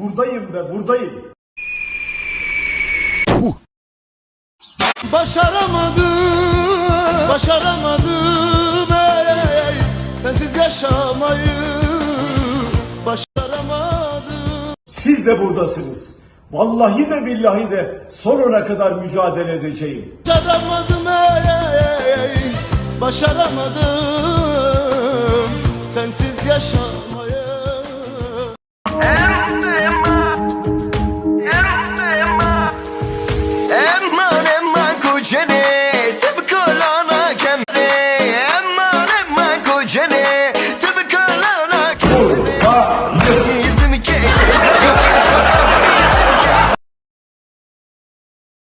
Buradayım be buradayım. Başaramadım, başaramadım ey, sensiz yaşamayı başaramadım. Siz de buradasınız. Vallahi de billahi de sonuna kadar mücadele edeceğim. Başaramadım ey, başaramadım sensiz yaşamayı Tiene